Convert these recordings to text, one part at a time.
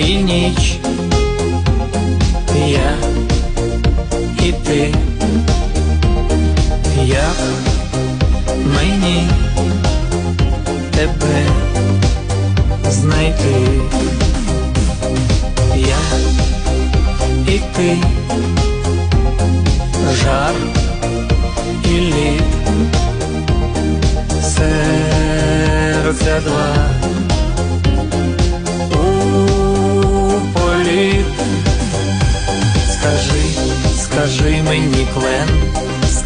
і ніч, я і ти, як мені тебе знайти, я і ти, жар і лід, серця два.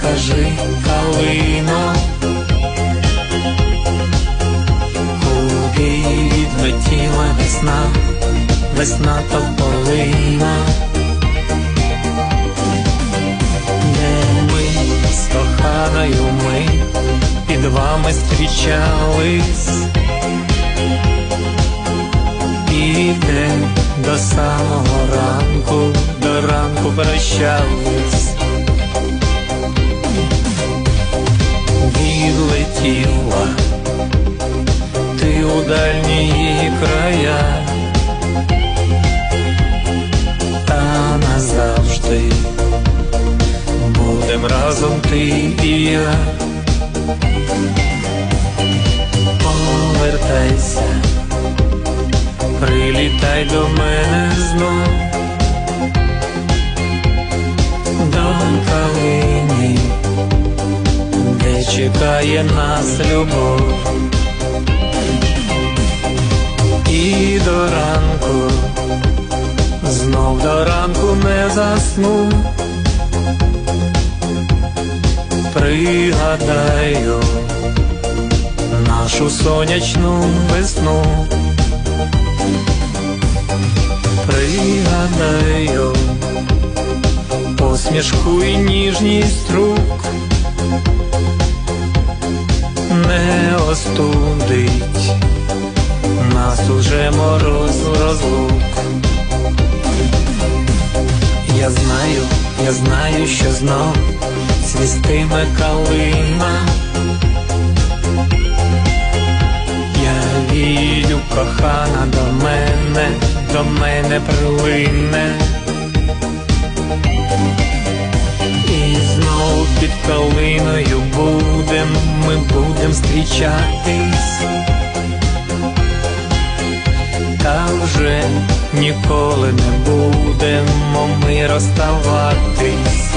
Скажи калино, куди відлетіла весна, весна тополина, де ми з коханою ми під вами зустрічались. Іде до самого ранку, до ранку прощались. Разом ти і я. Повертайся прилітай до мене знов до калини, де чекає нас любов, і до ранку, знов до ранку не засну. Пригадаю нашу сонячну весну. Пригадаю посмішку і ніжність рук не остудить нас уже мороз розлук. Я знаю, я знаю, що знов свістиме калина. Я вірю, кохана до мене, до мене прилине. І знов під калиною будем, ми будем зустрічатись. Та вже ніколи не будемо ми розставатись.